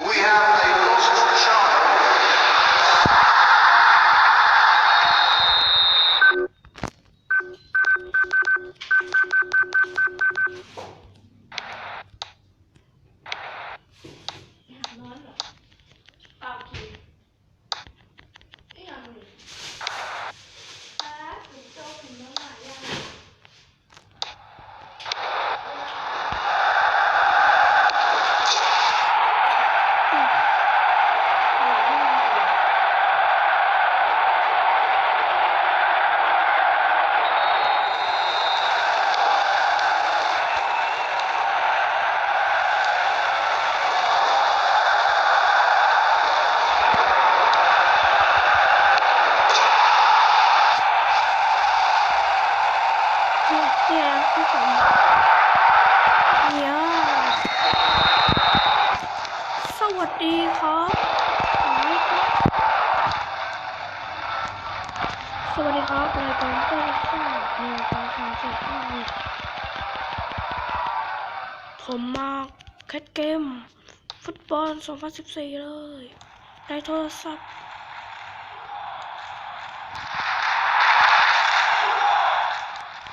We have เนี่ยสวัสดีครับสวัสดีครับรายการเต้นซ่าหนึ่งสองสามสี่ห้าหกผมมาแคทเกม ฟุตบอล 2014 เลยในโทรศัพท์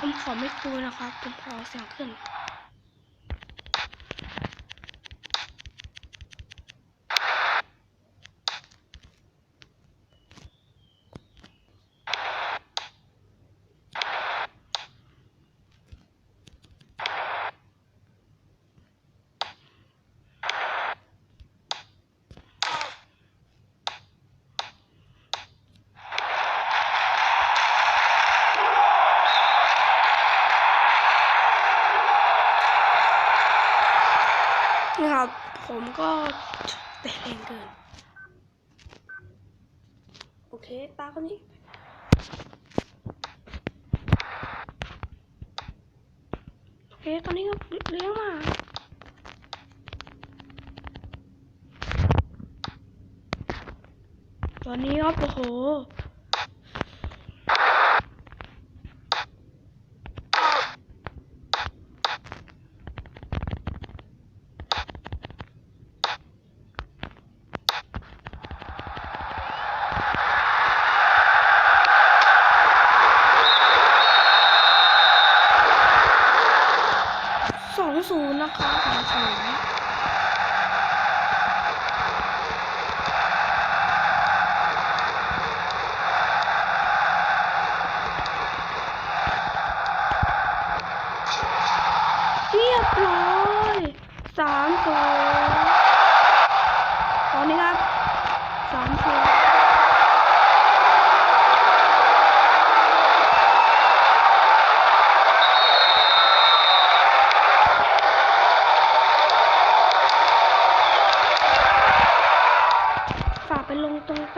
ผมขอไม่คุยนะครับ ผมขอเสียงขึ้นครับ ผมก็เตะแรงเกิน โอเค ตาคนนี้โอเค ตอนนี้ก็เลี้ยงมาตอนนี้ครับโอ้โห สอง ศูนย์นะคะสองศูนย์เรียบร้อยสามศูนย์ตอนนี้ครับสามศูนย์ฝากไปลงตรงใ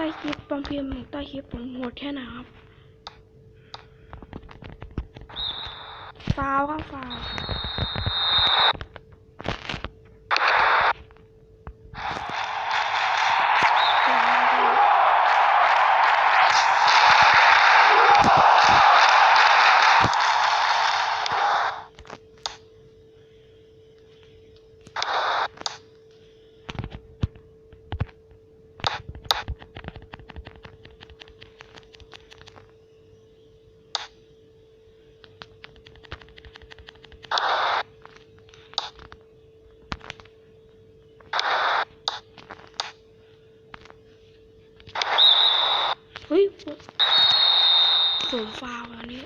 ต้คลิปบางพิมพ์ใต้คลิปผมโหดแค่ไหนครับฟาวครับฟาวเฮ้ยผม ฟาวอันนี้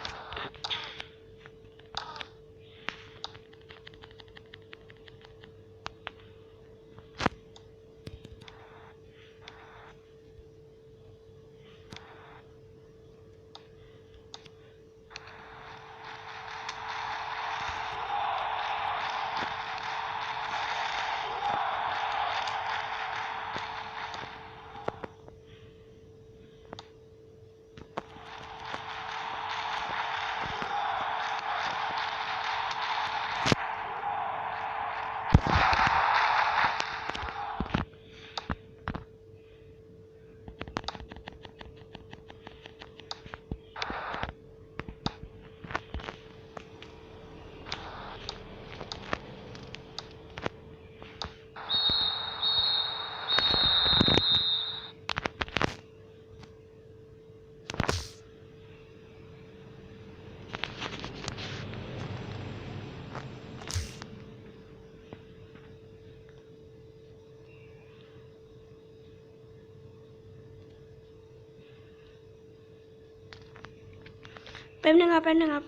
ป๊บนึงครับแป๊บนึงครับ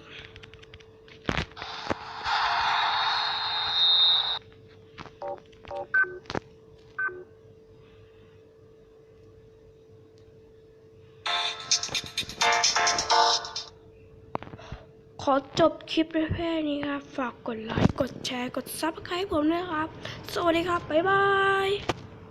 ขอจบคลิปด้วยแค่นี้ครับ ฝากกดไลค์ กดแชร์ กดซับสไครต์ผมด้วยครับ สวัสดีครับ บ๊ายบาย